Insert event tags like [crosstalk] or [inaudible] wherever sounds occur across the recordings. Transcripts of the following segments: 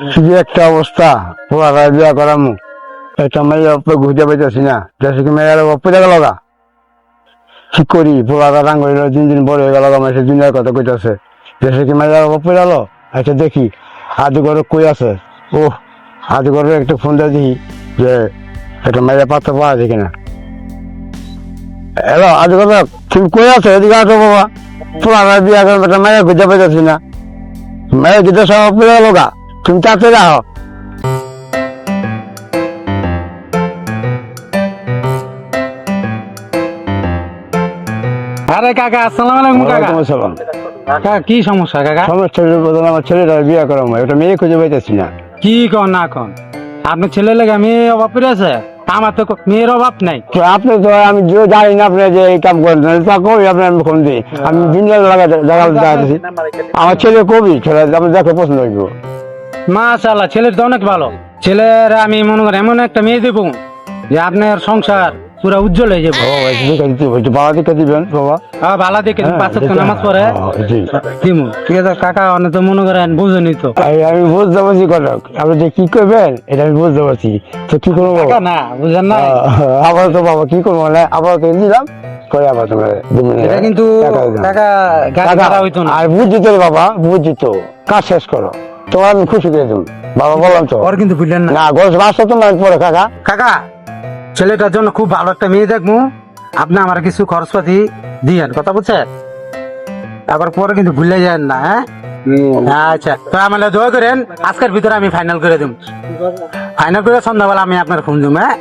কি একটা অবস্থা পোলারা বিয়া করামু একটা মেয়ে অপ্পে ঘুরতে পাইতেছি না। দেশে কি মেয়ের অপ্পে দেখা লগা? কি করি? পোলারা রাং হইল দিন দিন বড় হয়ে গেল, আমার সে দুনিয়ার কথা কইতাছে। দেশে কি মেয়ের অপ্পে গেল? আচ্ছা দেখি। আদি ঘরে কই আছে? ও আদি ঘরে একটা ফোন দিয়ে দিই যে একটা মেয়ের পাত্র পাওয়া যায় কিনা। হ্যালো আদি ঘরে তুমি কই আছো? এদিকে আসো বাবা। পোলারা বিয়া করে একটা ঘুরতে পাইতেছি না। মেয়ে যেটা সব অপ্পে গেল গা। তুমি আহ আরে কাকা আসসালামু আলাইকুম কাকা। আসসালাম। কাকা কি সমস্যা কাকা? সমস্যা বদল আমার ছেলেটা বিয়ে করা হয় ওটা মেয়ে খুঁজে পাইতেছি না। কি কন না কন? আপনার ছেলে লেগে মেয়ে অভাব পড়ে আছে? আমার তো মেয়ের অভাব নাই। তো আপনি তো আমি যে জানি না আপনি যে এই কাম করেন। তা কবি আপনার আমি ফোন দিই? আমি দিনের লাগা জায়গা আমার ছেলে কবি ছেলে আপনি দেখে পছন্দ হইব। মাশাআল্লাহ ছেলের তো অনেক ভালো। ছেলের আমি মনে করি এমন একটা মেয়ে দেবো যে আপনার সংসার পুরো উজ্জ্বল হয়ে যাবে। দিতে বাবা দেখে দিবেন বাবা। হ্যাঁ ভালো দেখে হ্যাঁ, পাঁচ নামাজ পড়ে। হ্যাঁ, দিমু ঠিক আছে কাকা অনেক তো মনে করেন বুঝেনি তো। আমি বুঝতে পারছি কটক আপনি যে কি করবেন এটা আমি বুঝতে পারছি। তো কি করব? বাবা না বুঝেন না আবার তো বাবা কি করব? মানে আবার তো দিলাম করে আবার তোমার এটা কিন্তু কাকা ভাড়া হইতো না। আর বুঝছি তো রে বাবা বুঝছি তো। কাজ শেষ করো। তোমার আমি খুশি করে দেবো বাবা বললাম তো ওর কিন্তু বুঝলেন না। না গছ বাসা তো পরে কাকা। কাকা ছেলেটার জন্য খুব ভালো একটা মেয়ে দেখব। আপনি আমার কিছু খরচপাতি দিয়েন কথা বুঝছেন তারপর পরে কিন্তু ভুলে যান না হ্যাঁ? আচ্ছা তো আমার দোয়া করেন আজকের ভিতরে আমি ফাইনাল করে দেব ফাইনাল করে সন্ধ্যাবেলা আমি আপনার ফোন দেবো হ্যাঁ?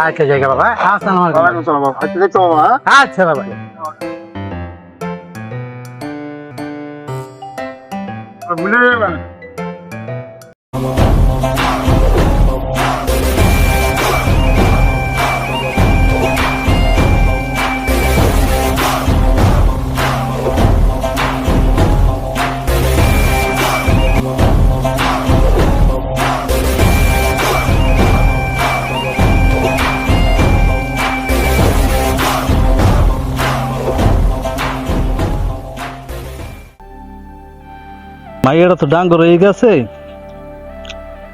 আচ্ছা জায়গা বাবা। আসসালামু আলাইকুম। আচ্ছা বাবা। mulher, mano. মাইয়েরা তো ডাঙ্গর হয়ে গেছে।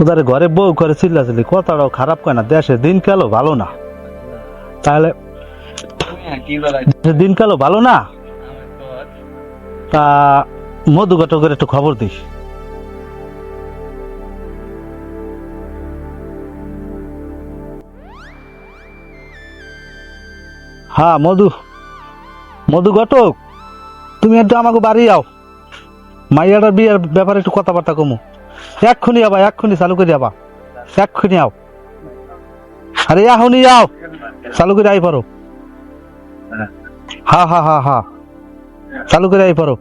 ওদের ঘরে বউ করে চিল্লাচিল্লি, কথাটাও খারাপ কয় না দেশে দিন কালো ভালো না। তাহলে দেশের দিন কালো ভালো না? তা মধু ঘটকের একটু খবর দিস। হ্যাঁ মধু। মধু ঘটক, তুমি একটু আমাকে বাড়ি যাও। মাইয়াটার বিয়ের ব্যাপারে একটু কথাবার্তা কমু। এক্ষুনি আবা এক্ষুনি চালু করে আবা এক্ষুনি আও। আরে এখনই যাও চালু করে আই পারো হা হা হা হা। চালু করে আই পারো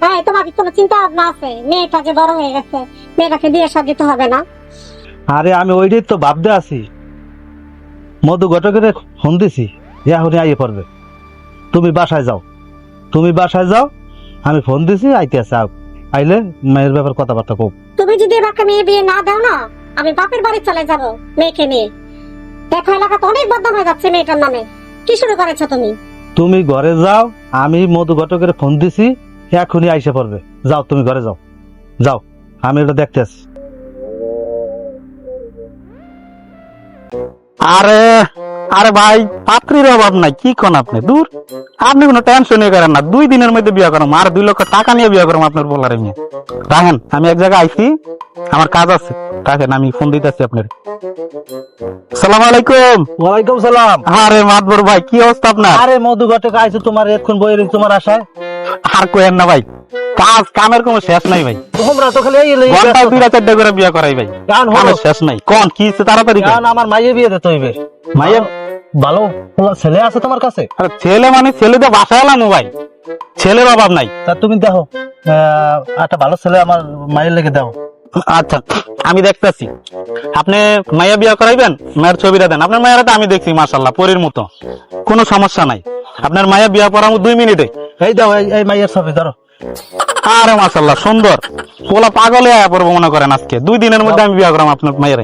হ্যাঁ তোমার কোনো চিন্তা ভাবনা আছে? মেয়েটা যে বড় হয়ে গেছে মেয়েটাকে বিয়ে সব দিতে হবে না? আরে আমি ওইটাই তো ভাবতে আছি। মধু ঘটকের ফোন দিছি এখনই আইয়ে পড়বে। তুমি বাসায় যাও। তুমি বাসায় যাও আমি ফোন দিছি আইতে আও। আইলে মেয়ের ব্যাপার কথাবার্তা কব তুমি যদি এবারকে মেয়ে বিয়ে না দাও না আমি বাপের বাড়ি চলে যাব মেয়েকে নিয়ে। দেখো এলাকাতে অনেক বদনাম হয়ে যাচ্ছে মেয়েটার নামে। কি শুরু করেছ তুমি? তুমি ঘরে যাও আমি মধু ঘটকের ফোন দিছি এখনই আইসে পড়বে। যাও তুমি ঘরে যাও। যাও আমি এটা দেখতে আসি আরে! আরে ভাই পাত্রীর অভাব নাই কি কোন আপনি? দূর। আপনি কোনো টেনশনই করেন না দুই দিনের মধ্যে বিয়ে করো আর দুই লক্ষ টাকা নিয়ে বিয়ে করো আপনার বলার নিয়ে। রাখেন আমি এক জায়গায় আইছি আমার কাজ আছে। রাখেন আমি ফোন দিতেছি আপনার। সালাম আলাইকুম। ওয়ালাইকুম সালাম। আরে মাতবর ভাই কি অবস্থা আপনার? আরে মধু ঘটক আইছে তোমার এখন বইয়ের তোমার আশায়। আর কোয়েন না ভাই কাজ কামের কোনো শেষ নাই ভাই। তোমরা তো খালি এই ঘণ্টা দুইটা চারটা করে বিয়ে করাই ভাই গান হলো। শেষ নাই। কোন কি তাড়াতাড়ি। গান আমার মাইয়ে বিয়ে দিতে হইবে মাইয়া ভালো ছেলে আছে তোমার কাছে? আরে ছেলে মানে ছেলে তো বাসায় এলাম ভাই। ছেলের অভাব নাই। তা তুমি দেখো একটা ভালো ছেলে আমার মায়ের লেগে দাও। আচ্ছা আমি দেখতেছি। আপনি মাইয়া বিয়া করাইবেন? মায়ের ছবিটা দেন। আপনার মায়ের আমি দেখছি মাসাল্লাহ পরীর মতো। কোনো সমস্যা নাই। আপনার মায়া বিয়া করাবো দুই মিনিটে। এই দাও এই- মায়ের ছবি ধরো। আরে মাসাল্লাহ সুন্দর। পোলা পাগলে আয়া পড়ব মনে করেন আজকে। দুই দিনের মধ্যে আমি বিয়া করাম আপনার মায়ের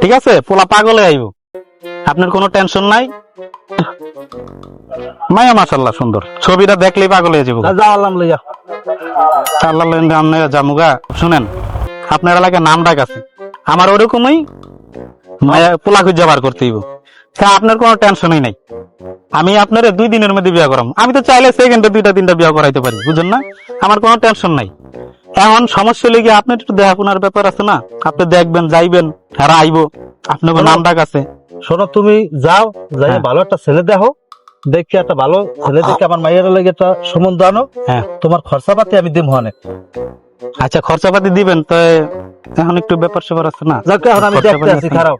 ঠিক আছে? পোলা পাগলে আইব। আপনার কোনো টেনশন নাই? মায়া মাশাল্লাহ সুন্দর। ছবিটা দেখলেই পাগল হয়ে যাব আল্লাহ লইয়া। আল্লাহ আমরা জামুগা শুনেন আপনার এলাকায় নাম ডাক আছে। আমার ওরকমই মায়া পোলা খুঁজে বার করতে হইব। তা আপনার কোনো টেনশনই নাই। আমি আপনার দুই দিনের মধ্যে বিয়ে করাম। আমি তো চাইলে সেকেন্ডে দুইটা তিনটা বিয়ে করাইতে পারি বুঝেন না? আমার কোনো টেনশন নাই। এখন সমস্যা লেগে আপনার একটু দেখাশোনার ব্যাপার আছে না? আপনি দেখবেন যাইবেন হেরা আইবো। আপনার নাম ডাক আছে। শোনো তুমি যাও যাই হ্যাঁ। ভালো একটা ছেলে দেখো। দেখি একটা ভালো ছেলে দেখে আমার মাইয়ের লাগে একটা সম্বন্ধ আনো। হ্যাঁ। তোমার খরচা পাতি আমি দিম অনেক। আচ্ছা খরচাপাতি দিবেন তো এখন একটু ব্যাপার স্যাপার আছে না? যাকে এখন আমি দেখতে আছি খারাপ।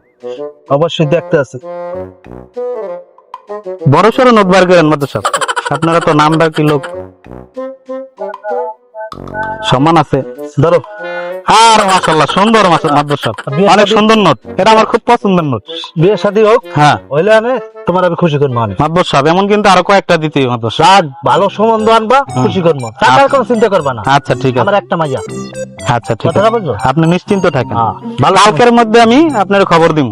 অবশ্যই দেখতে আছি। বড় সড়ো নোট বার করেন সব আপনারা তো নাম ডাকি লোক। সম্মান আছে। ধরো। আর মাসাল্লাহ সুন্দর অনেক সুন্দর নোট। এটা আমার খুব পছন্দের নোট। বিয়ে শাদী হোক হ্যাঁ। হইলে আনে তোমার আমি খুশি করব মাদ্র সাহেব এমন কিন্তু আরও কয়েকটা দিতে রাগ ভালো সম্বন্ধ আনবা খুশি করব। টাকার কোনো চিন্তা করবা না। আচ্ছা ঠিক আছে। আমার একটা মাইয়া। আচ্ছা ঠিক আছে। আপনি নিশ্চিন্ত থাকেন। হ্যাঁ, ভালো কালকের মধ্যে আমি আপনার খবর দিব।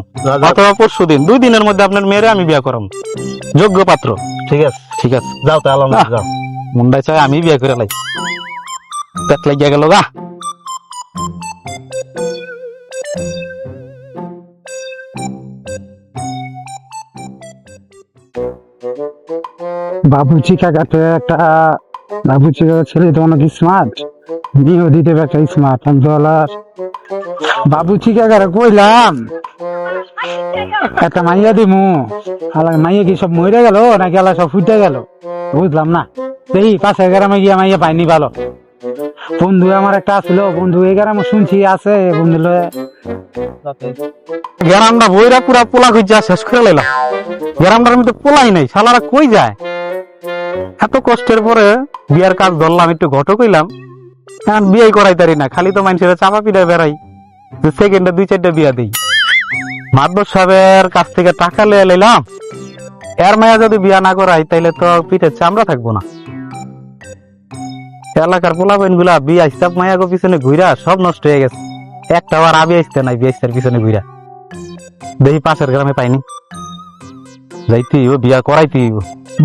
অথবা পরশু দিন দুই দিনের মধ্যে আপনার মেয়েরে আমি বিয়ে করাম। যোগ্য পাত্র। ঠিক আছে। ঠিক আছে। যাও তাহলে যাও। মুন্ডাই চাই আমি বিয়ে করে লাই পেট লাগিয়া গেল গা বাবুচি কাকাতে একটা বাবুচি কাকার ছেলে তো অনেক স্মার্ট বিয়েও দিতে একটা স্মার্ট ডলার বাবুচি কাকারে কইলাম, একটা মাইয়া দিমু। আলা মাইয়া কি সব মরে গেল নাকি আলা সব ফুটে গেল? বুঝলাম না। এই পাশে গ্রামে গিয়ে মাইয়া পাইনি ভালো। বন্ধু আমার একটা আছিল, বন্ধু, এই গ্রামে শুনছি, আছে, বন্ধু গ্রামটা বইরা পুরা পোলা খুঁজা শেষ করে লাইলাম। গ্রামটার মধ্যে পোলাই নাই, শালারা কই যায়? এত কষ্টের পরে বিয়ার কাজ ধরলাম, একটু ঘটক হইলাম। এখন বিয়ে করাই তারি না, খালি তো মানুষের চাপা পিড়ায় বেড়াই। যে সেকেন্ডে দুই চারটা বিয়া দিই। মাদবর সাহেবের কাছ থেকে টাকা লিয়ে লাইলাম। এর মায়া যদি বিয়া না করাই, তাইলে তো পিঠের চামড়া থাকব না। এলাকার পোলাবেনগুলা বিয়া হিসাব মায়াগো পিছনে ঘুরা সব নষ্ট হয়ে গেছে। একটা বার আবি আসতে নাই বিয়াস্তার পিছনে ঘুরা দেখি পাশের গ্রামে পাইনি। যাইতে ও বিয়া করাইতে।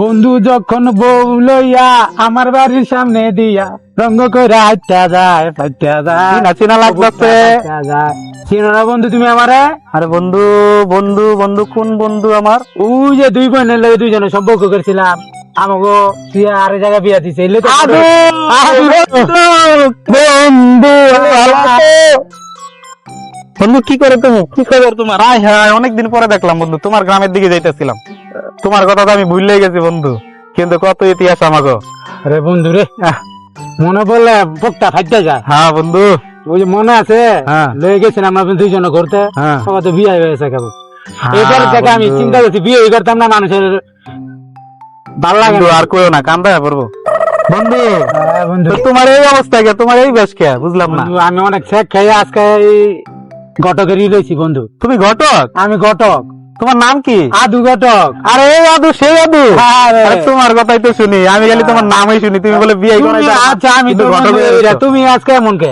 বন্ধু যখন বউ লইয়া আমার বাড়ির সামনে দিয়া রঙ্গ কইরা হাইটা যায় ফাইটা যায়। চিনা চিনা লাগতেছে। চিনো না বন্ধু তুমি আমারে? আরে বন্ধু বন্ধু বন্ধু কোন বন্ধু আমার? ওই যে দুই বোনের লগে দুইজনে সম্পর্ক করেছিলাম। আমাকে তুই আরে জায়গা বিয়া দিছে এলে তো বন্ধু! বন্ধু কি করে তুমি? কি খবর তোমার? আয় হ্যাঁ অনেকদিন পরে দেখলাম বন্ধু তোমার গ্রামের দিকে যাইতেছিলাম। তোমার কথা তো আমি ভুললে গেছি বন্ধু কিন্তু কত ইতিহাস আমাকে আরে বন্ধু রে মনে পড়লে বকটা ফাইটা যায়। হ্যাঁ বন্ধু। ওই যে মনে আছে হ্যাঁ। লয়ে গেছিলাম আমরা দুইজনে ঘুরতে হ্যাঁ। আমার তো বিয়ে হয়েছে কেবল। হ্যাঁ, এবার থেকে আমি চিন্তা করছি বিয়ে করতাম না মানুষের ভালো লাগে আর কইও না কান্দা পড়ব। বন্ধু হ্যাঁ, বন্ধু। তো তোমার এই অবস্থা কে? তোমার এই বেশ কে? বুঝলাম না। আমি অনেক শেখ খাই আজকে এই ঘটকেরই রয়েছি বন্ধু। তুমি ঘটক? আমি ঘটক। তোমার নাম কি? আদু ঘটক। আরে এই আদু সেই আদু। আরে তোমার কথাই তো শুনি। আমি খালি তোমার নামই শুনি। তুমি বলে বিয়ে আচ্ছা আমি তো ঘটক হয়ে। তুমি আজকে এমন কে?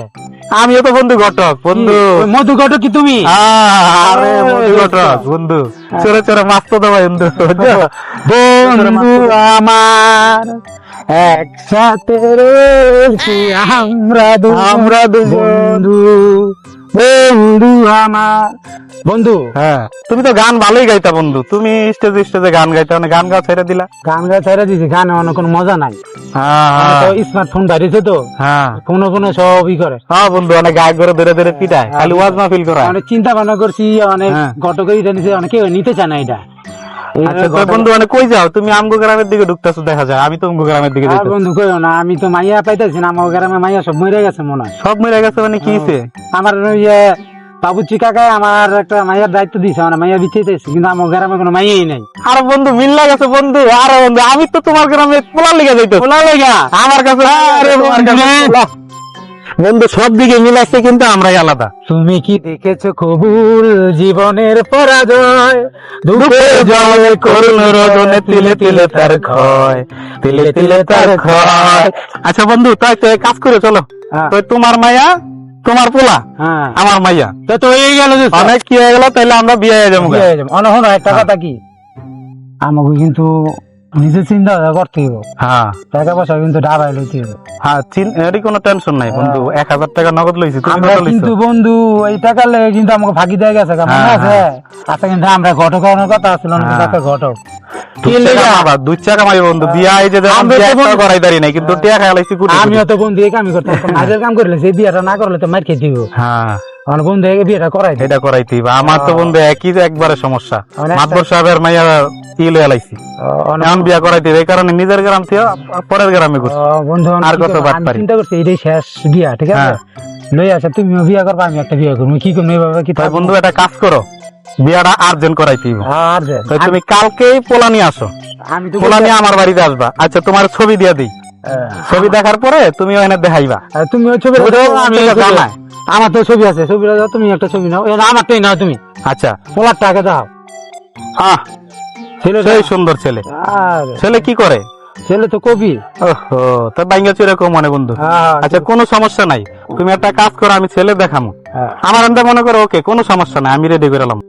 আমিও তো বন্ধু ঘটক বন্ধু। মধু ঘটক কি তুমি? আরে ঘটক বন্ধু। চোরে চোরে মাছ তো দেবো বন্ধু। [laughs] বন্ধু আমার একসাথে রয়েছি আমরা আমরা বন্ধু। বন্ধু আমার। বন্ধু হ্যাঁ। তুমি তো গান ভালোই গাইতা বন্ধু। তুমি স্টেজে স্টেজে গান গাইতা মানে গান গাও ছেড়ে দিলা। গান গায়ে ছেড়ে দিছি গানে অনেক কোনো মজা নাই। হ্যাঁ হ্যাঁ, স্মার্টফোন বাইরেছে তো। হ্যাঁ। ফোনে ফোনে সবই করে। হ্যাঁ বন্ধু অনেক গায়ে করে ধরে ধরে পিটায়। খালি ওয়াজ মাহফিল করা অনেক চিন্তা ভাবনা করছি অনেক হ্যাঁ। ঘটকের এটা নিছে অনেকে নিতে চায় না এটা। বন্ধু মানে কই যাও? তুমি আমগো গ্রামের দিকে ঢুকতেছো দেখা যায়। আমি তো আমগো গ্রামের দিকে যাইতেছি। বন্ধু কইও না আমি তো মাইয়া পাইতেছি না আমার গ্রামে মাইয়া সব মরে গেছে মনে হয়। সব মিলে গেছে মানে কি হইছে? আমার ওই যে বাবুচি কাকায় আমার একটা মাইয়ার দায়িত্ব দিছে মানে মাইয়া বিচ্ছেতেছে কিন্তু আমার গ্রামে কোনো মাইয়াই নাই। আর বন্ধু মিল্লা গেছে বন্ধু আরে বন্ধু আমি তো তোমার গ্রামে পোলা লেগে যাইতো খোলা লেগা? আমার কাছে বন্ধু সব দিকে মিলাচ্ছে কিন্তু আমরাই আলাদা। তুমি কি দেখেছ কবুল জীবনের পরাজয়? দুঃখে জলে করুণ রজনে তিলে তিলে তার ক্ষয় তিলে তিলে তার ক্ষয়। আচ্ছা বন্ধু তাই তো কাজ করে চলো। হ্যাঁ। তো তোমার মাইয়া তোমার পোলা হ্যাঁ। আমার মাইয়া। তো তো হয়ে গেল যে অনেক কি হয়ে গেল তাইলে আমরা বিয়ে হয়ে যাব বিয়ে হয়ে যাবে। অন হন একটা কথা কি? আমাকে কিন্তু নিজে চিন্তা করতে হবে হ্যাঁ। টাকা পয়সা কিন্তু ডাবাই লইতে হবে হ্যাঁ এরই কোনো টেনশন নাই বন্ধু। এক হাজার টাকা নগদ লইছি তুমি কত লইছো। কিন্তু বন্ধু এই টাকার লেগে কিন্তু আমাকে ফাঁকি দিয়ে গেছে মনে হ্যাঁ, আছে? আচ্ছা কিন্তু আমরা ঘটক হওয়ার কথা ছিল না হ্যাঁ। ঘটক। টাকা মাই বন্ধু। বিয়া এই যে দেখুন আমরা তো বন্ধু- করাই দাঁড়ি নাই কিন্তু টাকা খাইলাইছি আমিও তো বন্ধু এই কামই করতাম। [laughs] মাঝের কাম করলে সেই বিয়াটা না করলে তো মার খেয়ে দিব হ্যাঁ। আমার বন্ধু বিয়েটা করাই এটা করাইতে আমার তো বন্ধু একই একবারে সমস্যা। মাতবর সাহেবের মাইয়া ই লইয়া লাইছি। এখন বিয়া করাইতে এই কারণে নিজের গ্রাম থেকে পরের গ্রামে করছি বন্ধু আর কত বাদ পারি? চিন্তা করছি এটাই শেষ বিয়া ঠিক আছে? হ্যাঁ। লই আসা তুমিও বিয়া করবা আমি একটা বিয়া করব। কি করব এভাবে কি তাই বন্ধু একটা কাজ করো। বিয়াটা আর্জেন্ট করাইতে হইবে। আর যে, তাই তুমি কালকেই পোলা নিয়ে আসো। আমি তো পোলা নিয়ে আমার বাড়িতে আসবা। আচ্ছা তোমার ছবি দিয়ে দিই। ছবি দেখার পরে তুমি ওখানে দেখাইবা। তুমি ওই ছবি আমি ছবি-। আমার তো ছবি আছে দাও তুমি একটা ছবি নাও। আমারটাই নাও তুমি। আচ্ছা। পোলার টাকা দাও। আহ ছেলে সুন্দর ছেলে। ছেলে কি করে? ছেলে তো কবি। ওহো তা বাইঙ্গা চুরে কম মনে বন্ধু। হ্যাঁ, আচ্ছা কোনো সমস্যা নাই। তুমি একটা কাজ করো আমি ছেলে দেখামো। হ্যাঁ। আমার এনটা মনে করো ওকে কোনো সমস্যা নাই আমি রেডি করে এলাম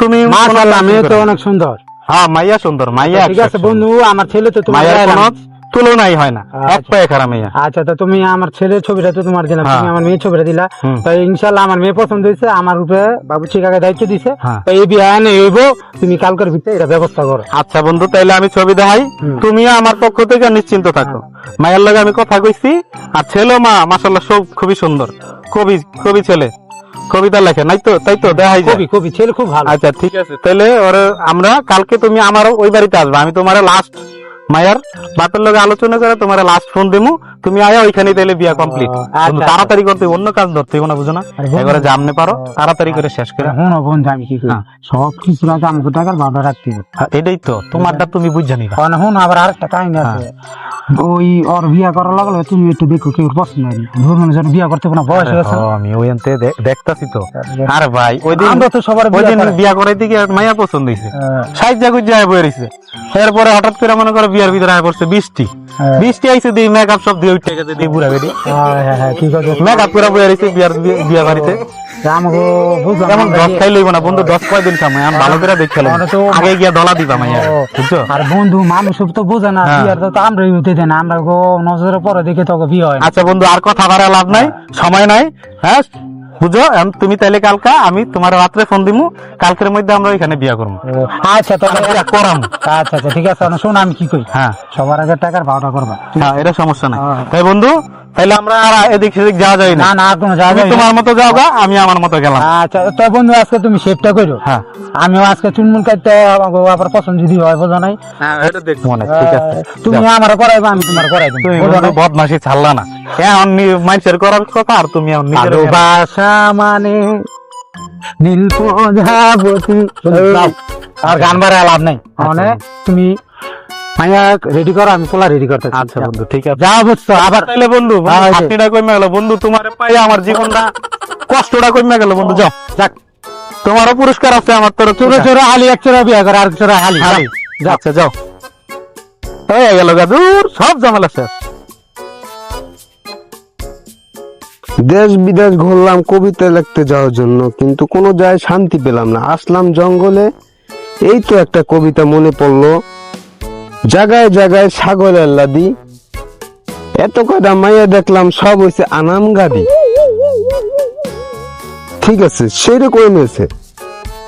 তুমি মাশাআল্লাহ মেয়ে তো অনেক সুন্দর। হ্যাঁ মাইয়া সুন্দর মাইয়া ঠিক আছে বন্ধু আমার ছেলে তো তোমার লাগে। তুলনাই হয় না। আচ্ছা। এক পায়ে খারাপ মাইয়া আচ্ছা তো তুমি আমার ছেলের ছবিটা তো তোমার দিলাম হ্যাঁ। তুমি আমার মেয়ের ছবিটা দিলা। তো ইনশাল্লাহ আমার মেয়ে পছন্দ হয়েছে আমার উপরে বাবু চিকাকে দায়িত্ব দিছে। হ্যাঁ। তো এই বিয়ে এনে হইব তুমি কালকের ভিতরে এটা ব্যবস্থা করো। আচ্ছা বন্ধু তাইলে আমি ছবি দেখাই। তুমিও আমার পক্ষ থেকে নিশ্চিন্ত থাকো। মায়ের লগে আমি কথা কইছি আর ছেলে মা মাসাল্লাহ সব খুবই সুন্দর। কবি কবি ছেলে। কবিতা লেখে নাই তো? তাই তো? দেখাই কবি কবি ছেলে খুব ভালো। আচ্ছা ঠিক আছে। তাহলে ওরে আমরা কালকে তুমি আমার ওই বাড়িতে আসবে আমি তোমার লাস্ট মায়ার বাপের লগে আলোচনা করে তোমার লাস্ট ফোন দিমু। তুমি আয়া ওইখানে তাহলে বিয়া কমপ্লিট আচ্ছা। তাড়াতাড়ি করতে অন্য কাজ ধরতে হইব না বুঝো না? আরে এবারে জামনে পারো তাড়াতাড়ি করে শেষ করে। হুন বন্ধু আমি কি করি? হ্যাঁ। সব কিছু আগে আমাকে টাকার ভাবনা রাখতে হবে হ্যাঁ, এটাই তো। তোমারটা তুমি বুঝা নিবা। কারণ হুন আবার আরেকটা কাহিনী আছে। ওই ওর বিয়া করার লাগলে তুমি একটু দেখো কেউ পছন্দ হয়নি ধরুন যেন বিয়া করতে কোনো বয়স হয়েছে। আমি ওই আনতে দেখতাছি তো। আরে ভাই ওই দিন আমরা তো সবার ওই দিন বিয়া করাইতে গিয়ে মায়া পছন্দ হ্যাঁ, ষাট জাগুর যায় বয়ে রয়েছে এরপরে হঠাৎ করে মনে করো বিয়ার ভিতরে আয় পড়ছে বৃষ্টি হ্যাঁ। বৃষ্টি আইছে দিয়ে মেকআপ সব দিয়ে উঠে গেছে দিয়ে বুড়া হ্যাঁ, হ্যাঁ, হ্যাঁ, ঠিক মেকআপ করে বয়ে রয়েছে বিয়ার বিয়া বাড়িতে। আমাকে বুঝলাম দশ খাই লইব না বন্ধু দশ কয় দিন সময় আমি ভালো করে দেখে লইব। আমরা তো- আগে গিয়া দলা দিবা মাইয়া বুঝছ? আর বন্ধু মানুষ তো বোঝে না হ্যাঁ। বিয়ার তো না আমরা গো নজরে পরে দেখে তোকে বিয়ে হয় আচ্ছা বন্ধু আর কথা বাড়া লাভ নাই সময় নাই হ্যাঁ? বুঝো? তুমি তাহলে কালকা আমি তোমার রাত্রে ফোন দিমু কালকের মধ্যে আমরা ওইখানে বিয়া করব আচ্ছা তাহলে বিয়া করাম। আচ্ছা আচ্ছা ঠিক আছে শোন আমি কি করি? হ্যাঁ। সবার আগে টাকার ভাড়া করবা। হ্যাঁ এটা সমস্যা নাই। হ্যাঁ। তাই বন্ধু তাইলে আমরা আর এদিক সেদিক যাওয়া যায় না। না না কোনো যাওয়া তুমি তোমার মতো যাও গা আমি আমার মতো গেলাম। আচ্ছা তো বন্ধু আজকে তুমি শেপটা করো হ্যাঁ। আমিও আজকে চুনমুন কাটতে আমাকে আবার পছন্দ যদি হয় বোঝো নাই? হ্যাঁ এটা দেখব মনে ঠিক আছে। তুমি আমার করাইবা আমি তোমার করাই তুমি? বদমাসি ছাড়লা না। এখন মানুষের করার কথা আর তুমি এখন নিজের ভালোবাসা মানে নীল প্রজাপতি। আর গান বাড়া লাভ নাই। মানে তুমি রেডি করো আমি পোলা রেডি করতে আচ্ছা বন্ধু ঠিক আছে। যা বুঝছ আবার তাইলে বন্ধু হ্যাঁ, এই কমে গেল। বন্ধু তোমার পাই আমার জীবনটা কষ্টটা কমে গেল বন্ধু যাও। যাক। তোমারও পুরস্কার আছে আমার তরফ চোরে চোরে হালি এক চোরা বিয়া করে আর চোরা হালি। হালি। আচ্ছা যাও। হয়ে গেল সব ঝামেলা শেষ। দেশ বিদেশ ঘুরলাম কবিতা লিখতে যাওয়ার জন্য কিন্তু কোনো জায়গায় শান্তি পেলাম না। আসলাম জঙ্গলে এই তো একটা কবিতা মনে পড়ল জায়গায় জায়গায় ছাগলের লাদি। এত কয়টা মাইয়া দেখলাম, সব হয়েছে আনাম গাদি। ঠিক আছে সেরকম হয়েছে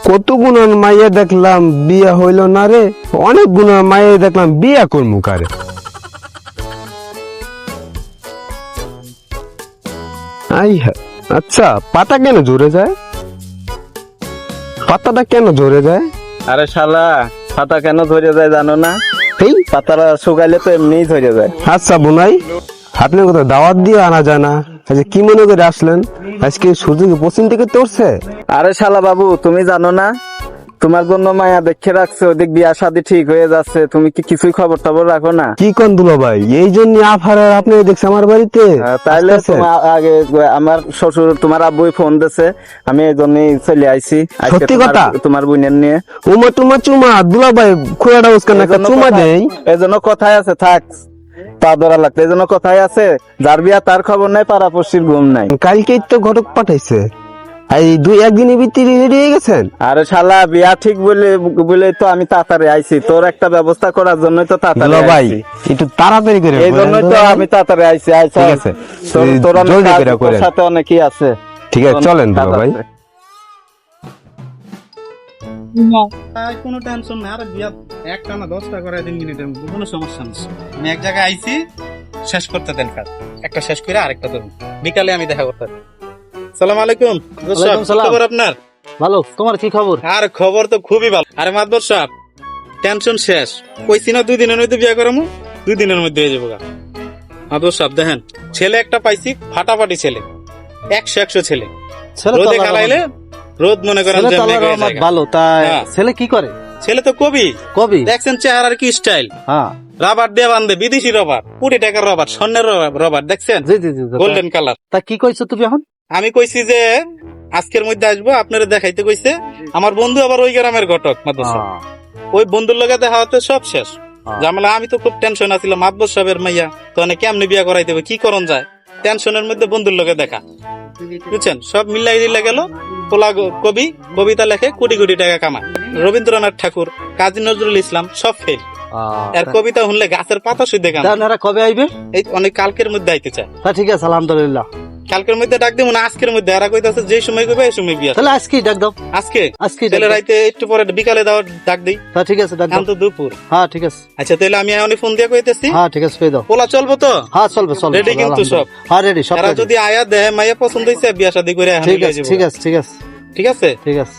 কত গুণার মাইয়া দেখলাম, বিয়া হইল না রে? অনেক গুণার মাইয়া দেখলাম, বিয়া করমু কারে? আই আচ্ছা পাতা কেন ঝরে যায়? পাতাটা কেন ঝরে যায়? আরে শালা, পাতা কেন ধরে যায় জানো না? এই পাতারা শুকাইলে তো এমনিই ধরে যায়। আচ্ছা বোনাই আপনি কোথাও দাওয়াত দিয়ে আনা যায় না। আচ্ছা কি মনে করে আসলেন? আজকে সূর্যকে পশ্চিম থেকে তরছে আরে শালা বাবু তুমি জানো না তোমার জন্য মায়া দেখে রাখছে ওদিক বিয়া শাদি ঠিক হয়ে যাচ্ছে। তুমি কি কিছুই খবর টবর রাখো না? কি কন দুলো ভাই? এই জন্য আফার আপনি দেখছে আমার বাড়িতে? আহ, তাইলে তোমার আগে আমার শ্বশুর তোমার আব্বুই ফোন দিছে। আমি এই জন্যই চলে আইছি। সত্যি কথা? তোমার বোনের নিয়ে। উমা টুমা চুমা দুলা ভাই খোয়াটা উস্কান এজন্য চুমা দেই এজন্য কথাই আছে থাক। পা ধরা লাগতো এজন্য কথাই আছে যার বিয়া তার খবর নাই পাড়াপড়শির ঘুম নাই। কালকেই তো ঘটক পাঠাইছে। এই দুই একদিনের ভিতরে রেডি হয়ে গেছেন? আরে শালা বিয়া ঠিক বলে বলে তো আমি তাড়াতাড়ি আইছি। তোর একটা ব্যবস্থা করার জন্যই তো তাড়াতাড়ি ভাই একটু তাড়াতাড়ি করে এই জন্যই তো আমি তাড়াতাড়ি আইছি আইছি ঠিক আছে। তোর তোর অনেক সাথে অনেকই আছে। ঠিক আছে চলেন ভাই। কোনো টেনশন নাই আর বিয়া একটা না দশটা করে দিন মিনিট কোনো সমস্যা নেই। আমি এক জায়গায় আইছি শেষ করতে দেন কাজ। একটা শেষ করে আরেকটা দেবো বিকালে আমি দেখা করতে সালাম আলাইকুম। খবর আপনার? ভালো। তোমার কি খবর? আর খবর তো খুবই ভালো। আরে মাদবর সাহেব টেনশন শেষ। কইছি না দুই দিনের মধ্যে বিয়া করামু? দুই দিনের মধ্যে হয়ে যাব মাদবর সাহেব দেখেন ছেলে একটা পাইছি ফাটাফাটি ছেলে। একশো একশো ছেলে। রোদে খালাইলে রোদ মনে করেন। ভালো তাই হ্যাঁ। ছেলে কি করে? ছেলে তো কবি। কবি? দেখছেন চেহারার কি স্টাইল? হ্যাঁ। রাবার দিয়ে বান্ধে বিদেশি রবার কোটি টাকার রবার স্বর্ণের রবার- দেখছেন। গোল্ডেন কালার তা কি কইছো তুমি এখন? আমি কইছি যে আজকের মধ্যে আসব আপনারা দেখাইতে কইছে। আমার বন্ধু আবার ওই গ্রামের ঘটক মাদ্রাসা। ওই বন্ধুর লগে দেখা হতে সব শেষ। জামেলা আমি তো খুব টেনশন আছিলাম মাদবর সাহেবের মাইয়া তো অনেক কেমনে বিয়া করাইতে হবে কি করণ যায়? টেনশনের মধ্যে বন্ধুর লগে দেখা। বুঝছেন? সব মিলাই দিলে গেল পোলা কবি কবিতা লেখে কোটি কোটি টাকা কামায়। রবীন্দ্রনাথ ঠাকুর কাজী নজরুল ইসলাম সব ফেল আর কবিতা শুনলে গাছের পাতা শুদ্ধ গান কবে আইবে এই অনেক কালকের মধ্যে আইতে চায়। ঠিক আছে আলহামদুলিল্লাহ। কালকের মধ্যে ডাক দিব না আজকের মধ্যে। এরা কইতাছে যে সময় কইবে এই সময় বিয়া। তাহলে আজকে ডাক দাও। আজকে? আজকে তাহলে রাইতে একটু পরে বিকালে দাও ডাক দেই। হ্যাঁ ঠিক আছে ডাক দাও। তো দুপুর। হ্যাঁ ঠিক আছে। আচ্ছা তাহলে আমি এখন ফোন দিয়ে কইতেছি। হ্যাঁ ঠিক আছে কই দাও। পোলা চলবে তো? হ্যাঁ চলবে চলবে রেডি কিন্তু সব? হ্যাঁ রেডি সব যদি আয়া দেয় মাইয়া পছন্দ হইছে বিয়া শাদী করে এখন ঠিক আছে ঠিক আছে ঠিক আছে। ঠিক আছে? ঠিক আছে।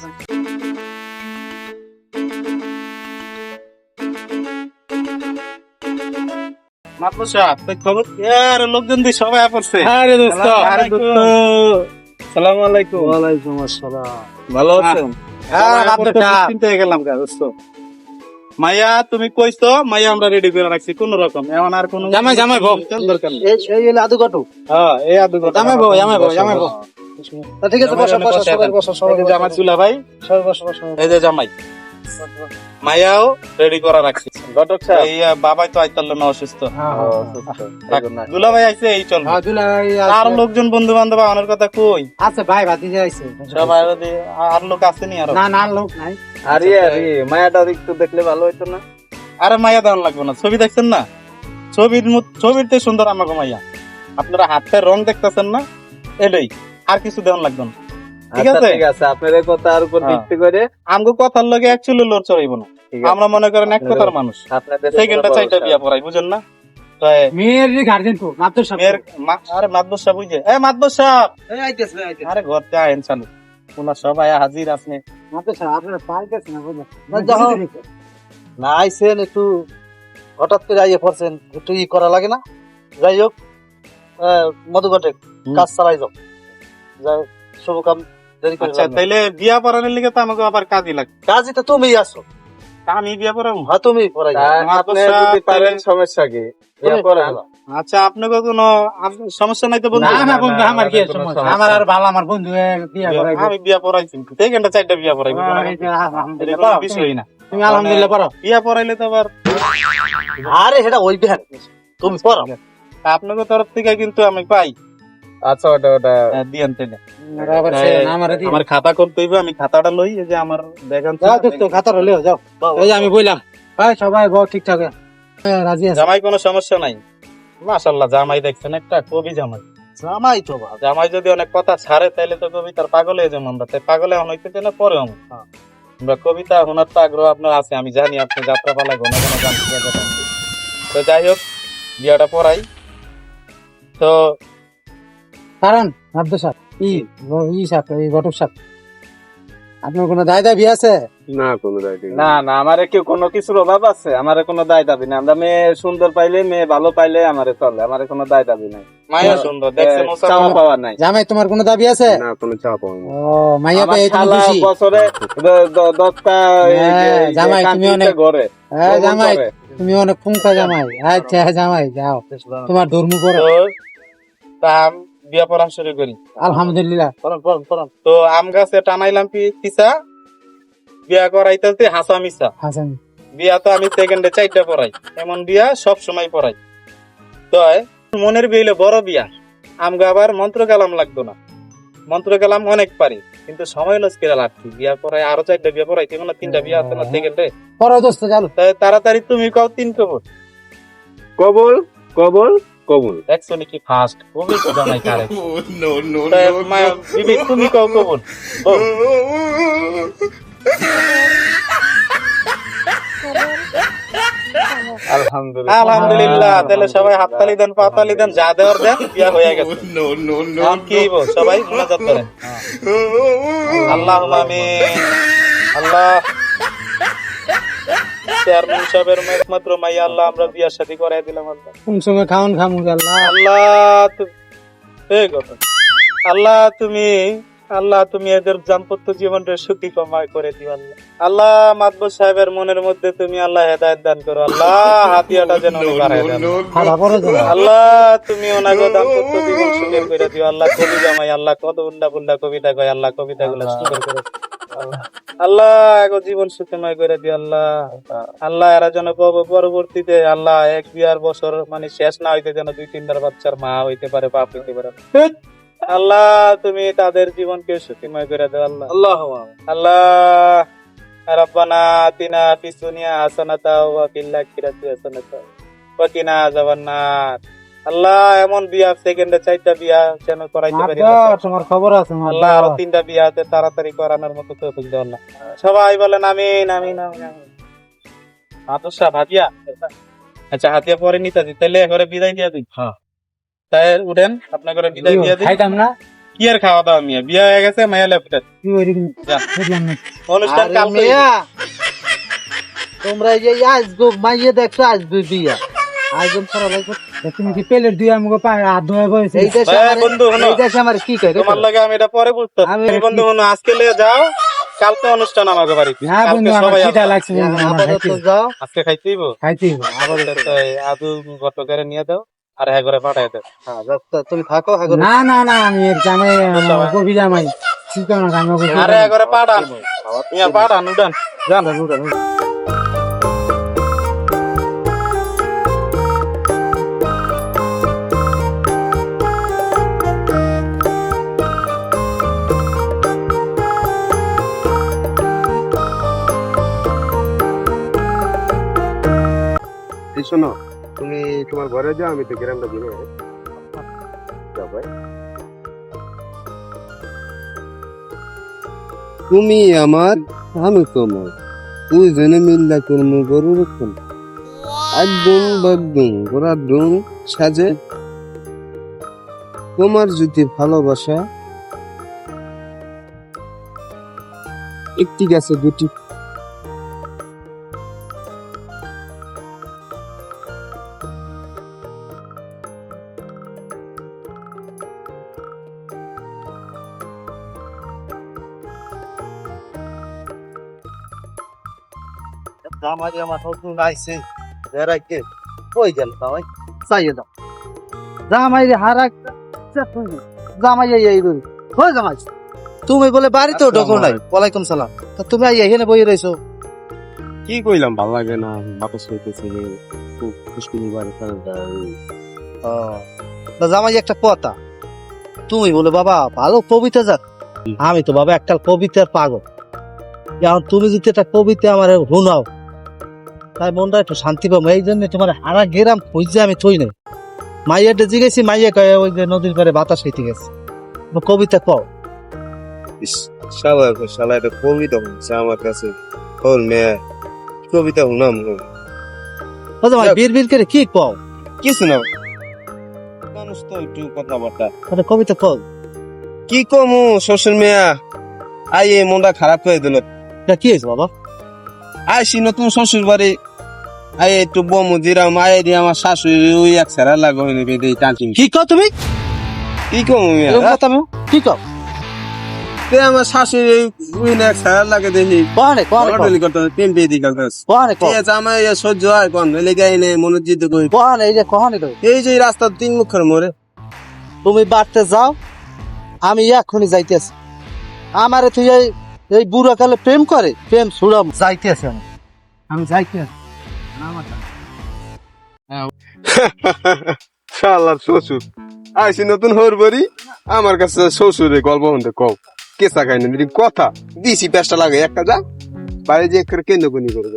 লোকজন দিয়ে সবাই পড়ছে। আরে দোস্ত। সালাম আলাইকুম। ওয়ালাইকুম আসসালাম। ভালো আছেন? হ্যাঁ গেলাম গা দোস্ত। মাইয়া তুমি কইছো? মাইয়া আমরা রেডি করে রাখছি কোন রকম। এমন আর কোন জামাই, জামাই, বউ। দরকার এই আদু কটু। হ্যাঁ এই আদু কথা জামাই বউ, জামাই বউ, জামাই বউ। ঠিক আছে বসো বসো সবাই বসো সবাই জামাই চুলা ভাই। সবাই বসো বসো। এই যে জামাই। মাইয়াও রেডি করা রাখছি। ঘটক সাহেব বাবাই তো আইতাল না অসুস্থ। হ্যাঁ দুলা ভাই আইছে এই চল। হ্যাঁ আর লোকজন বন্ধু বান্ধব আমার কথা কই? আছে ভাই ভাতি যাইছে সবাই যদি আর লোক আসেনি আর? না না লোক নাই। আরে আরে মায়াটা একটু দেখলে ভালো হইতো না। আরে মাইয়া দেওয়ান লাগবে না। ছবি দেখছেন না? ছবির মত- ছবিতে সুন্দর আমাকে মাইয়া আপনারা হাতের রং দেখতেছেন না? এটাই আর কিছু দেওয়ান লাগবে না। ঠিক আচ্ছা, আছে? ঠিক আছে আপনার এই কথার উপর হ্যাঁ। ভিত্তি করে আমগো কথার লগে একচুয়ালি লোর চড়াইব না। আমরা মনে করেন এক কথার মানুষ। আপনাদের সেকেন্ডটা চাইটা বিয়া পড়াই বুঝেন না? তো এ, গার্জেন কো মাত্র সব আরে মাদবর সাহেব বুঝে এ মাদবর সাহেব! এই আইতেছে আইতেছে। আরে ঘরতে আয়েন চালু তোমরা সবাই হাজির আপনি মাত্র সব আপনারা পাইতেছে না বুঝলেন? না আইছেন একটু হঠাৎ করে আইয়ে পড়ছেন একটু ই করা লাগে না? যাই হোক মধুঘটে কাজ চালাই যাও। যাই হোক, শুভ কাম দেরি করে আচ্ছা তাইলে বিয়া পড়ানোর লিগে তো আমাকে আবার কাজই লাগে কাজ এটা তুমি আসো আমি বিয়া পড়াবো? হ্যাঁ তুমি পড়াই। তা পারেন সমস্যা কি। পড়াই যাও। আচ্ছা আপনাকে কোনো সমস্যা নাই তো বন্ধু? না না বন্ধু আমার কি সমস্যা? আমার আর ভালো আমার বন্ধু বিয়া করাই আমি বিয়া পড়াইছি চারটা বিয়া পড়াইবো এটা আলহামদুলিল্লাহ কোনো না। তুমি আলহামদুলিল্লাহ পড়ো বিয়া পড়াইলে তো আবার আরে সেটা ওই বিহার। তুমি পড়ো আপনাকে তরফ থেকে কিন্তু আমি পাই। আচ্ছা ওটা ওটা। হ্যাঁ, দিয়েন তাইলে। আমার খাতা করতে হইবে আমি খাতাটা লই এই যে আমার দেখান যাও দোস্ত খাতার হলেও যাও। এই যে আমি বললাম ভাই সবাই বউ ঠিকঠাক হ্যাঁ, রাজি আছে? জামাই কোনো সমস্যা নাই। মাশাল্লাহ জামাই দেখছেন একটা কবি জামাই। জামাই তো বাবা জামাই যদি অনেক কথা ছাড়ে তাইলে তো কবিতার পাগল হয়ে যাব আমরা। তাই পাগলে এখন হইতে না পরে হম আমরা কবিতা শোনার তো আগ্রহ আপনার আছে আমি জানি আপনি যাত্রা পালা ঘন ঘন গান তো যাই হোক বিয়াটা পড়াই। তো কারণ আব্দুল সাহেব ই ই সাহেব এই ঘটক সাহেব আপনার কোনো দায় দাবি আছে? না কোনো দায়িত্ব না না আমারে কেউ কোনো কিছুর অভাব আছে? আমারে কোনো দায় দাবি না আমরা মেয়ে সুন্দর পাইলে মেয়ে ভালো পাইলে আমারে চলে। আমারে কোনো দায় দাবি নাই। মায়া সুন্দর দেখছেন চাওয়া পাওয়া নাই। জামাই তোমার কোনো দাবি আছে? না কোনো চাপ হয় না ও মাইয়া তুমি খুশি। বছরে দ- দ- দশটা এই যে- হ্যাঁ, এই যে জামাই, তুমি অনেক- ঘরে। হ্যাঁ জামাই তুমি অনেক ফুঙ্কা জামাই। আচ্ছা জামাই যাও। তোমার ধর্ম করো বিয়া পড়া শুরু করি। আলহামদুলিল্লাহ। পড়ান পড়ান পড়ান। তো আম গাছে টানাইলাম পি- পিছা বিয়া করাইতে হাসা হাসান বিয়া তো আমি সেকেন্ডে চারটা পড়াই। এমন বিয়া সব সময় পড়াই। তো মনের বিয়ে হইলে বড় বিয়া। আমগো আবার মন্ত্র কালাম লাগতো না। মন্ত্র কালাম অনেক পারি কিন্তু সময় লস করে লাগছি বিয়া পড়ায় আরও চারটা বিয়া পড়াইতে মানে তিনটা বিয়া আছে না সেকেন্ডে পরে দোস্ত চালু। তাড়াতাড়ি তুমি কও তিন কবর। কবল কবল। কবুল। দেখছ নাকি ফার্স্ট তো জানাই কারে তাই মায়া বিবি তুমি কও কবুল। আলহামদুলিল্লাহ আলহামদুলিল্লাহ [laughs] তাহলে সবাই হাততালি দেন পাতালি দেন যা দেওয়ার দেন বিয়া হয়ে গেছে। কি বল সবাই মোনাজাত করেন। আল্লাহ আমিন। আল্লাহ। চেয়ারম্যান সাহেবের একমাত্র মাইয়া আল্লাহ আমরা বিয়ার সাথে করাই দিলাম আল্লাহ কোন সময় খাওন খামু আল্লাহ? আল্লাহ এই কথা। আল্লাহ তুমি আল্লাহ তুমি এদের দাম্পত্য জীবনটা সুখী কমায় করে দিও আল্লাহ। আল্লাহ মাতবর সাহেবের মনের মধ্যে তুমি আল্লাহ হেদায়ত দান করো। আল্লাহ হাতিয়াটা যেন আল্লাহ তুমি ওনাকে দাম্পত্য জীবন সুখের করে দিও। আল্লাহ কবি জামাই আল্লাহ কত উল্টা পুল্টা কবিতা কয় আল্লাহ কবিতা গুলো সুখের করে। আল্লাহ এগো জীবন সুখময় করে দিও আল্লাহ। আল্লাহ এরা যেন পরবর্তীতে আল্লাহ এক বিয়ার বছর মানে শেষ না হইতে যেন দুই তিনটার বাচ্চার মা হইতে পারে বাপ হইতে পারে। আল্লাহ তুমি তাদের জীবনকে সুখময় করে দাও আল্লাহ। আল্লাহ আল্লাহ হাসানাতা ওয়া ফিল আখিরাতি হাসানাতা ওয়া কিনা আযাবান নার। আল্লাহ এমন বিয়া সেকেন্ডে চারটা বিয়া যেন করাইতে পারি তোমার খবর আছে আল্লাহ আরও তিনটা তাড়াতাড়ি করানোর মতো আল্লাহ সবাই বলেন আদর্শ হাতিয়া আচ্ছা হাতিয়া পরে তাহলে ঘরে বিদায় দিয়ে দিই। হ্যাঁ। তাই উঠেন আপনার ঘরে বিদায় দিয়ে দিই। খাইতাম না? কি আর খাওয়া দাওয়া মিয়া? বিয়া হয়ে গেছে মায়া না। অনুষ্ঠান মেয়া, তোমরা যে আসব মাইয়ে দেখছ আসবে বিয়া। আয়োজন করা লাগবে তুমি কি পেলের দিয়ে আমাকে পায়ে হাত ধোয়া বসে এই দেশে আমার বন্ধু, শোনো। এই দেশে আমার কি কয় তোমার লাগে আমি এটা পরে বুঝতে আমি- বন্ধু শোনো, আজকে লিয়ে যাও কালকে অনুষ্ঠান আমাকে বাড়িতে। না বন্ধু আমার খিদা লাগছে আপাতত যাও। আজকে খাইতেইব খাইতে আদু গত করে নিয়ে দাও আর হ্যাঁ করে পাঠাই দাও। হ্যাঁ, তুমি থাকো হ্যাঁ না না না আমি জামাই কবি জামাই। ঠিক না আমি আর হ্যাঁ করে পাঠান। মিয়া পাঠান উঠান। যান, যান, এই শোনো, তুমি তোমার ঘরে যাও, আমি তো গ্রামটা ঘুরে তুমি আমার আমি তোমার তুই জেনে মিল্লা কর্ম গরু রক্ষণ একদম বাগদম গোড়ার ডুম সাজে। তোমার যদি ভালোবাসা, একটি গাছে দুটি আমার কই গেল জামাই চাইয়ে দাও জামাই হারা জামাই এই রই কই জামাই তুমি বলে বাড়িতেও ঢোকো নাই ওয়ালাইকুম সালাম তা তুমি আই এখানে বই রইছো কি কইলাম ভালো লাগে না বাতাস হইতেছে খুব খুশকি বাড়ি তা জামাই একটা কথা তুমি বলে বাবা ভালো কবিতা যাক আমি তো বাবা একটা কবিতার পাগল এখন তুমি যদি একটা কবিতা আমার শোনাও তাই মনটা একটু শান্তি পাবো। এই জন্য তোমার হারা গেরাম খুঁজছে আমি থই নাই। মাইয়াটা জিগেছি মাইয়া কয়ে ওই যে নদীর পারে বাতাস হইতে গেছে। কবিতা কও শালা শালা এটা কবিতা হচ্ছে আমার কাছে। ওর মেয়ে কবিতা শুনাম ও জামাই বীর বীর করে কি কও কিছু না। মানুষ তো একটু কথাবার্তা। তাহলে কবিতা কও কি কমু শ্বশুর মেয়া? আই এই মনটা খারাপ করে দিল। কি হয়েছে বাবা? আইসি নতুন শ্বশুর বাড়ি আই একটু বমু দিরাম আই দিয়ে আমার শাশুড়ি ওই এক সেরা লাগো টানছি। কি কও তুমি? কি কমু মিয়া কথা কি কও? তে আমার শাশুড়ি ওই এক সেরা লাগে দেখি। কনে কনে কও? করতে করতে কনে কও? ঠিক আছে আমার ইয়ে সহ্য হয় কোন? গাই নেই মনোজিত কই? এই যে কও এই যে রাস্তা তিন মুখের মোড়ে। তুমি বাড়তে যাও আমি এখনই যাইতেছি। আমারে তুই এই এই বুড়া কালে প্রেম করে প্রেম ছুড়াম যাইতেছে আমি। আমি যাইতে শালার শ্বশুর। আইসি নতুন হর বাড়ি আমার কাছে শ্বশুরে গল্প হতে কও। কেসা খাই না কথা। দিছি পেঁচটা লাগে একটা যা বাড়ি যে কেন্দ্র কোনি করে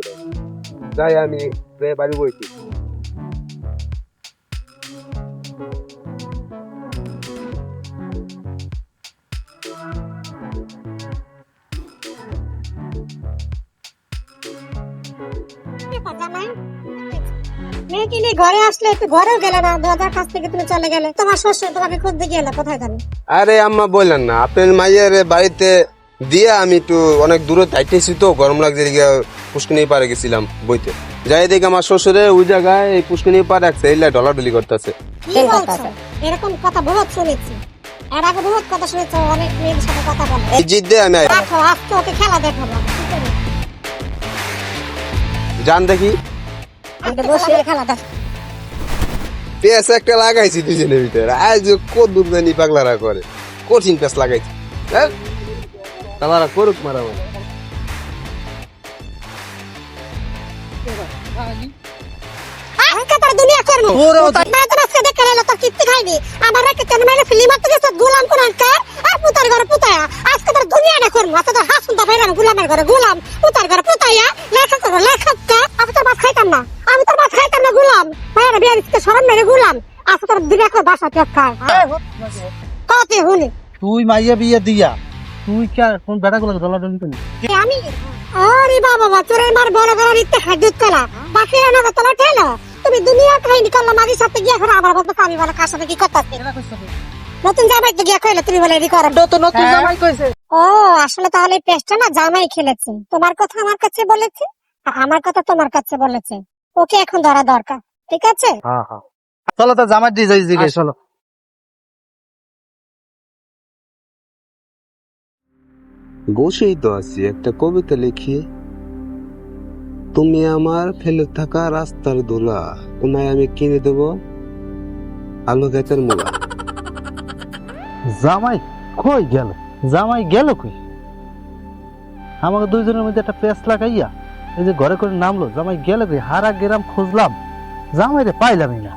যাই আমি বাড়ি বইছি। জামাই মেয়েকে নিয়ে ঘরে আসলে একটু ঘরেও গেলে না দাদার কাছ থেকে তুমি চলে গেলে। তোমার শ্বশুর তোমাকে খুঁজতে গেলে কোথায় জানি? আরে আম্মা বললেন না। আপনার মাইয়ের বাড়িতে দিয়ে আমি একটু অনেক দূরে যাইতেছি তো গরম লাগছে এদিকে পুষ্কিনি পারে গেছিলাম বইতে। যাই দেখি আমার শ্বশুরে ওই জায়গায় এই পুষ্কিনি পারে রাখছে এই ডলাডলি করতেছে। এরকম কথা বহুত শুনেছি। এর আগে বহুত কথা শুনেছো অনেক মেয়ের সাথে কথা বলে। এই জিদ দিয়ে আমি দেখো আজকে ওকে খেলা দেখাবো? যান দেখি। পেঁয়াজ একটা লাগাইছি দুজনের ভিতরে। আজ কত দূর জানি পাগলারা করে। কঠিন পেঁয়াজ লাগাইছি। হ্যাঁ? তারা করুক মারামারি দুনিয়া করব। আজকে দেখে এলো তোর কিত্তি খাইবি আমার রেখে তেন মেলে ফিল্ম মারতে গেছে গোলাম কোন কার আর পুতার ঘরে পুতায়া। আজকে তোর দুনিয়া না করব আজকে তোর হাসুন তা ভাইরাম গোলামের ঘরে গোলাম পুতার ঘরে পুতায়া লেখা করো লেখক কা আমি তোর মাছ খাইতাম না আমি তোর মাছ খাইতাম না গোলাম। ভাইয়ার বিয়ার ইসকে সরম মেরে গোলাম। আজকে তোর দিবে কর বাসা পেট খায় কতে হুনি তুই মাইয়া বিয়ে দিয়া তুই কে কোন বেটা গুলো দলাদলি করলি? আমি আরে বাবা বাবা তোর মার বড় বড় নিতে হাজুত কলা বাকি না তোলা ঠেলো। তুমি দুনিয়া কাহিনী করলাম মাঝে সাথে গিয়ে এখন আবার বলতো আমি বলে কার সাথে কি করতেছি? নতুন জামাই তো গিয়ে কইলে তুমি বলে রেডি করো তো নতুন জামাই কইছে। ও আসলে তাহলে এই পেস্টটা না জামাই খেলেছে। তোমার কথা আমার কাছে বলেছে আর আমার কথা তোমার কাছে বলেছে। ওকে এখন ধরা দরকার ঠিক আছে? হ্যাঁ হ্যাঁ চলো তো জামাই দিয়ে যাই জিজ্ঞেস চলো। বসেই তো আছি একটা কবিতা লিখি। তুমি আমার ফেলে থাকা রাস্তার দোলা তোমায় আমি কিনে দেব আলু গাছের মূলা। জামাই কই গেল? জামাই গেল কই? আমাকে দুইজনের মধ্যে একটা পেস লাগাইয়া এই যে ঘরে করে নামলো, জামাই গেল কই? হারা গেরাম খুঁজলাম জামাই রে পাইলামই না।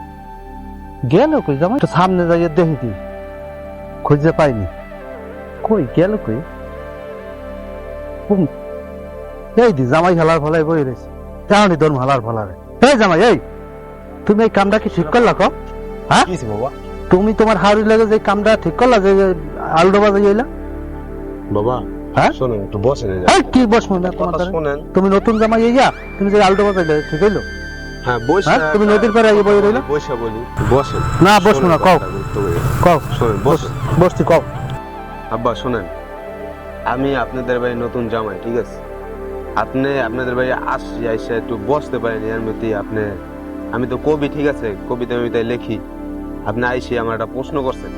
গেল কই জামাই? সামনে যাইয়ে দেখি দি খুঁজে পাইনি। কই গেল কই। এই দি জামাই হালার ফলাই বই রয়েছে। হালার ফলারে এই জামাই এই! তুমি এই কামটা কি ঠিক করলা কো? হ্যাঁ? বাবা? তুমি তোমার হাউরি লাগে যে কামটা ঠিক করলা যে বাবা হ্যাঁ? শোনেন একটু বসেন এই এই কি বসবো না তোমার তুমি নতুন জামাই ইয়া তুমি যে আলু ডোবা যাইলে ঠিক হইল? হ্যাঁ বসে হ্যাঁ? তুমি নদীর পাড়ে আগে বই রইলা? বসে বলি। বসেন। না বসবো না কও। কথাটা গুরুত্ব করে। কও। শোনেন বসেন। বসছি কও। আব্বা শোনেন। আমি আপনাদের বাড়ি নতুন জামাই ঠিক আছে? আপনি, আপনাদের বাড়ি আসছি, আইসা একটু বসতে পারেন, এর মধ্যে আপনি, আমি তো কবি, ঠিক আছে? কবিতা আমি তাই লিখি। আপনি আইসি আমার একটা প্রশ্ন করছেন,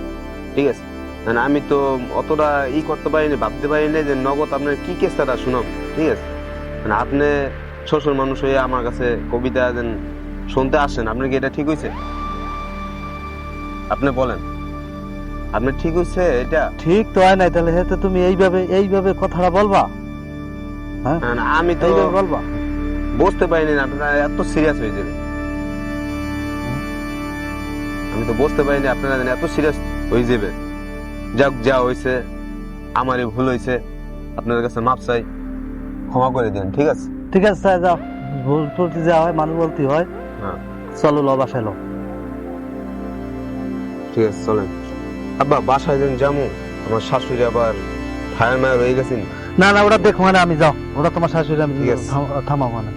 ঠিক আছে? মানে আমি তো অতটা ই করতে পারিনি, ভাবতে পারিনি যে নগদ আপনার কি কেসটা শুনাম ঠিক আছে? মানে আপনি শ্বশুর মানুষ হয়ে আমার কাছে কবিতা যেন শুনতে আসেন, আপনার কি এটা ঠিক হয়েছে আপনি বলেন। আপনি ঠিক হয়েছে এটা? ঠিক তো হয় নাই, তাহলে হেতে তুমি এইভাবে এইভাবে কথাটা বলবা? আমি তো বলবা। বুঝতে পারিনি আপনারা এত সিরিয়াস হয়ে যাবে আমি তো বুঝতে পারিনি আপনারা যেন এত সিরিয়াস হয়ে যাবে যাক যা হয়েছে আমারই ভুল হয়েছে আপনাদের কাছে মাপ চাই ক্ষমা করে দেন ঠিক আছে? ঠিক আছে তাই যাও। ভুল টুলতে যা হয় মানুষ বলতে হয়। হ্যাঁ। চলো ল বাসায় লো ঠিক আছে চলেন। আব্বা বাসায় যেন যাব আমার শাশুড়ি আবার ফায়ার মায়ার হয়ে গেছেন। না না ওটা দেখো মানে আমি যাও। ওটা তোমার শাশুড়ি আমি ঠিক আছে। থাম- থামাও মানে।